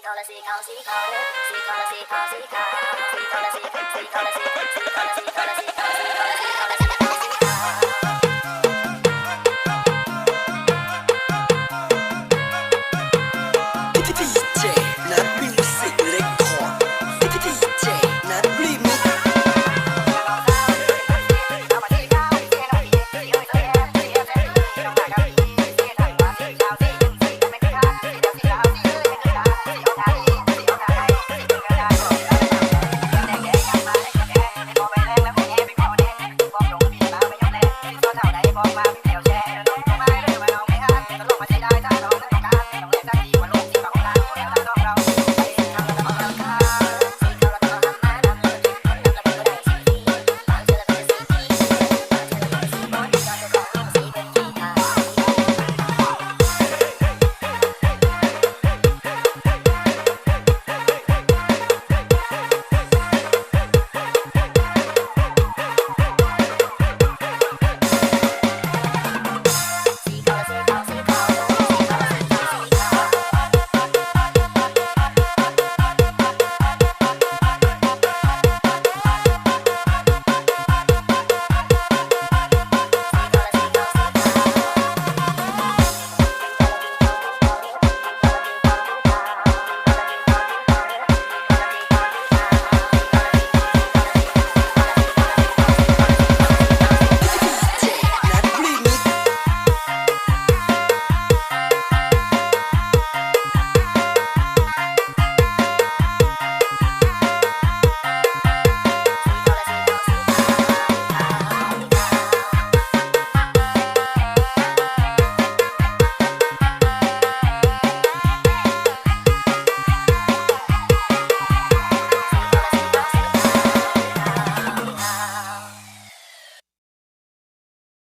color, see color, see color, see color, see color, see color,